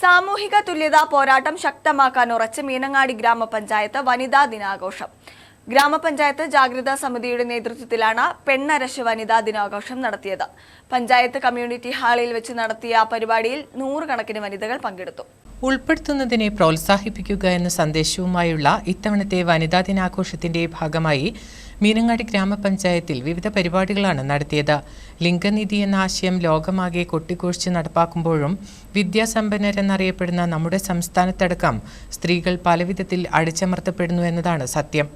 സാമൂഹിക തുല്യതാ പോരാട്ടം ശക്തമാക്കാൻ ഉറച്ച് മീനങ്ങാടി ഗ്രാമപഞ്ചായത്ത് വനിതാ ദിനാഘോഷം. ഗ്രാമപഞ്ചായത്ത് ജാഗ്രതാ സമിതിയുടെ നേതൃത്വത്തിലാണ് പെണ്ണരശ് വനിതാ ദിനാഘോഷം നടത്തിയത്. പഞ്ചായത്ത് കമ്മ്യൂണിറ്റി ഹാളിൽ വെച്ച് നടത്തിയ പരിപാടിയിൽ നൂറുകണക്കിന് വനിതകൾ പങ്കെടുത്തു. ഉൾപ്പെടുത്തുന്നതിനെ പ്രോത്സാഹിപ്പിക്കുക എന്ന സന്ദേശവുമായുള്ള ഇത്തവണത്തെ വനിതാ ദിനാഘോഷത്തിന്റെ ഭാഗമായി മീനങ്ങാടി ഗ്രാമപഞ്ചായത്തിൽ വിവിധ പരിപാടികളാണ് നടത്തിയത്. ലിംഗനിധി എന്ന ആശയം ലോകമാകെ കൊട്ടിഘോഷിച്ച് നടപ്പാക്കുമ്പോഴും വിദ്യാസമ്പന്നരെന്നറിയപ്പെടുന്ന നമ്മുടെ സംസ്ഥാനത്തടക്കം സ്ത്രീകൾ പലവിധത്തിൽ അടിച്ചമർത്തപ്പെടുന്നു എന്നതാണ് സത്യം.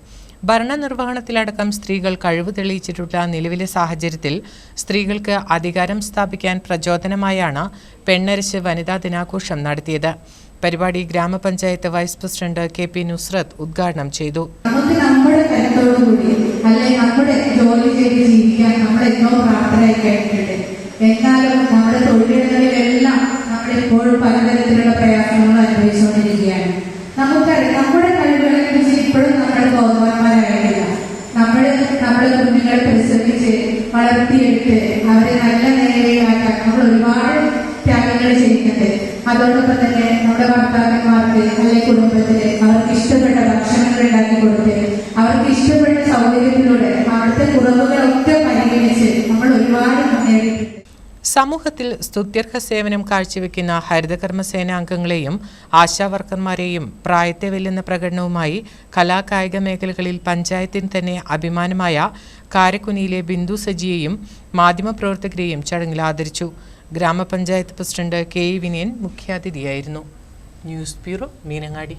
ഭരണനിർവഹണത്തിലടക്കം സ്ത്രീകൾ കഴിവ് തെളിയിച്ചിട്ടുള്ള നിലവിലെ സാഹചര്യത്തിൽ സ്ത്രീകൾക്ക് അധികാരം സ്ഥാപിക്കാൻ പ്രചോദനമായാണ് പെണ്ണരശ് വനിതാ ദിനാഘോഷം നടത്തിയത്. പരിപാടി ഗ്രാമപഞ്ചായത്ത് vice president K P Nusrath ഉദ്ഘാടനം ചെയ്തു. നമ്മുടെ കരുത്തോടുകൂടി അല്ലെ നമ്മുടെ ജോലി ചെയ്ത് ജീവിക്കാൻ നമ്മൾ എന്നോ പ്രാപ്തരായി കഴിഞ്ഞിട്ടുണ്ട് എന്നാലും നമ്മുടെ തൊഴിലിടങ്ങളിലെല്ലാം നമ്മൾ ഇപ്പോഴും പലതരത്തിലുള്ള പ്രയാസങ്ങൾ അനുഭവിച്ചുകൊണ്ടിരിക്കുകയാണ്. നമുക്കറിയാം നമ്മുടെ കഴിവുകളെ കുറിച്ച് ഇപ്പോഴും നമ്മൾ ബോധവാന്മാരായിട്ടില്ല. നമ്മൾ നമ്മുടെ കുഞ്ഞുങ്ങളെ പരിശ്രമിച്ച് വളർത്തിയെടുത്ത് അവരെ നല്ല നിലയിലാക്കാൻ നമ്മൾ ഒരുപാട് ത്യാഗങ്ങൾ ചെയ്യുന്നുണ്ട് അതോടൊപ്പം തന്നെ നമ്മുടെ ഭർത്താക്കന്മാർക്ക് അല്ലെങ്കിൽ കുടുംബത്തിലെ അവർക്ക് ഇഷ്ടപ്പെട്ട ഭക്ഷണങ്ങൾ ഉണ്ടാക്കി അവർക്ക് ഇഷ്ടപ്പെട്ട സൗകര്യത്തിലൂടെ അവിടുത്തെ കുറവുകളൊക്കെ പരിഗണിച്ച് നമ്മൾ ഒരുപാട് സമൂഹത്തിൽ സ്തുത്യർഹ സേവനം കാഴ്ചവെക്കുന്ന ഹരിതകർമ്മസേന അംഗങ്ങളെയും ആശാവർക്കർമാരെയും പ്രായത്തെ വെല്ലുന്ന പ്രകടനവുമായി കലാകായിക മേഖലകളിൽ പഞ്ചായത്തിന് തന്നെ അഭിമാനമായ കാരക്കുനിയിലെ ബിന്ദു സജിയെയും മാധ്യമപ്രവർത്തകരെയും ചടങ്ങിൽ ആദരിച്ചു. ഗ്രാമപഞ്ചായത്ത് president K E Vinayan മുഖ്യാതിഥിയായിരുന്നു. News bureau Meenangadi.